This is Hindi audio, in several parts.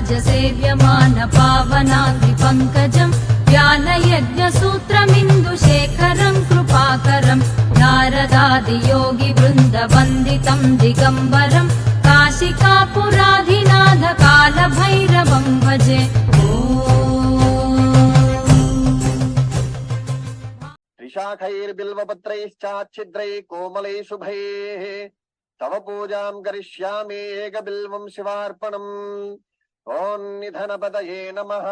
राजसेव्यमान पावनाग्निपङ्कजम् ज्ञानयज्ञसूत्रमिन्दुशेखरम् कृपाकरम् नारदादियोगिवृन्दवन्दितम् दिगम्बरम् काशिकापुराधिनाथ कालभैरवम् भजे। त्रिशाखैर्बिल्वपत्रैश्चाच्छिद्रैः कोमलैः शुभैः तव पूजाम् करिष्यामि एकबिल्वम् शिवार्पणम्। ॐ नमः।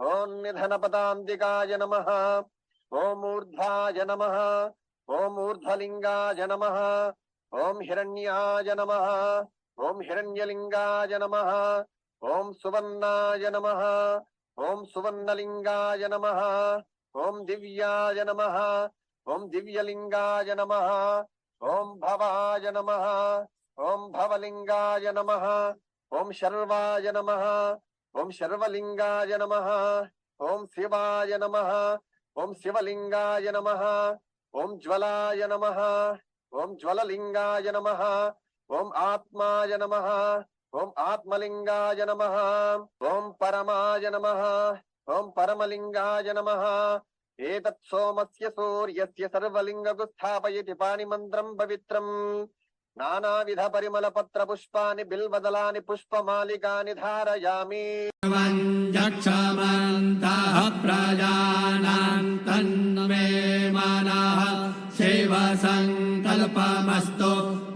ॐ निधनपदान्तिकाय नमः। ॐ ऊर्ध्वाय नमः। ॐ ऊर्ध्वलिङ्गाय नमः। ॐ हिरण्याय नमः। ॐ हिरण्यलिङ्गाय नमः। ॐ सुवर्णाय नमः। ॐ सुवर्णलिङ्गाय नमः। ॐ दिव्याय नमः। ॐ दिव्यलिङ्गाय नमः। ॐ भवाय नमः। ॐ भवलिङ्गाय नमः। ॐ शर्वाय नमः। ॐ शर्वलिङ्गाय नमः। ॐ शिवाय नमः। ॐ शिवलिंगाय नमः। ॐ ज्वलाय नमः। ॐ ज्वललिङ्गाय नमः। ॐ आत्माय नमः। ॐ आत्मलिङ्गाय नमः। ॐ परमाय नमः। ॐ परमलिङ्गाय नमः। एतत् सोमस्य सूर्यस्य सर्वलिङ्गगुस्थापयति पाणिमन्त्रम् पवित्रम्। नानाविध परिमलपत्रपुष्पाणि बिल्वदलानि, पुष्पमालिकानि धारयामि। यक्षमन्तः प्रजानाम् तन्मे मनः शिवसङ्कल्पमस्तु।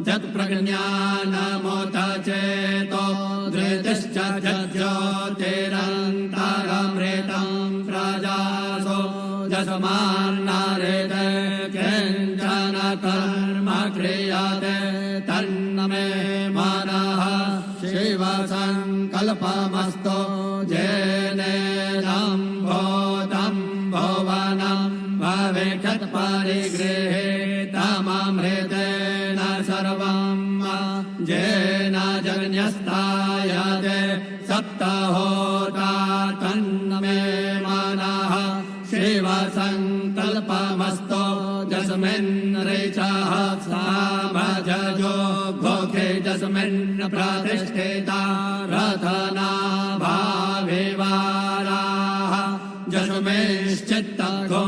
जत्प्रज्ञानमुत चेतो धृतिश्च ज्योतिरन्तरमृतम् प्रजासो यस्मान्नरेत किंचन तन्मे मनः शिवसङ्कल्पमस्तु। जेनेदम् भूतम् भुवनम् भविष्यत्परिगृहीतममृतेन सर्वम् जेन जन्यस्तायते सप्तहोता तन्मे मनः शिवसङ्कल्पमस्तु। यस्मिन् ऋचः यस्मिन् प्रतिष्ठिता रथनाभावेवाराः जशुमैश्चित्तमो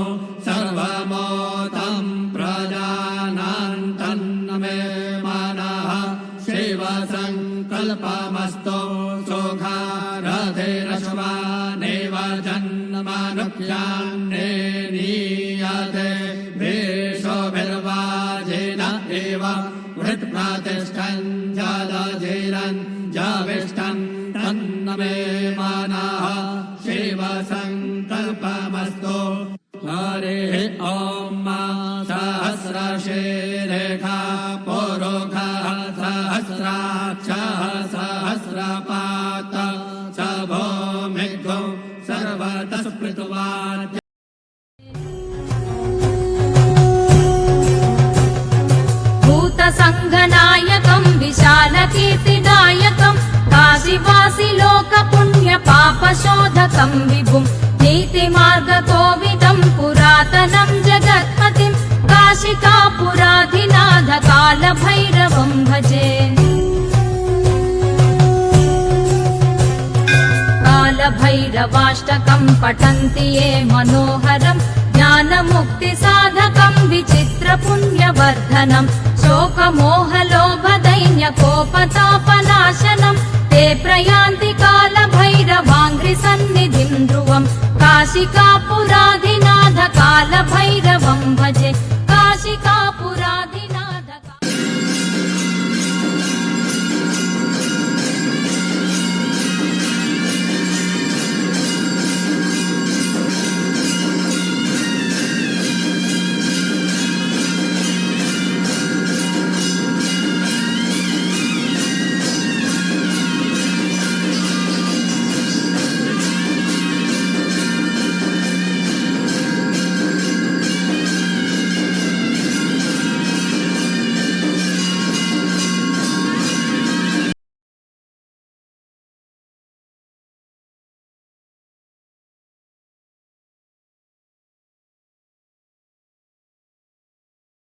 सर्वमोतम् प्रजानान्तन् मे मानाः शैव सङ्कल्पमस्तु रथे रसवा नैव नीयते भेषोभिर्वाजेन एव प्रातिष्ठन् जालारन् जाष्ठन् अन्न मे मानाः शिवा सङ्कल्पमस्तु हरे ॐ सहस्रशे घनायकम् विशाल कीर्तिदायकम् काशीवासि लोक पुण्यपापशोधकम् विभुम् नीतिमार्ग पुरातनम् जगत्पतिम् काशिका कालभैरवम् भजे। कालभैरवाष्टकम् पठन्ति ये मनोहरम् ज्ञानमुक्तिसाधकम् विचित्रपुण्यवर्धनम् शोकमोहलोभदैन्यकोपतापनाशनम् ते प्रयान्ति कालभैरवाङ्घ्रिसन्निधिम् ध्रुवम् काशिकापुराधिनाथ कालभैरवम् भजे काशिका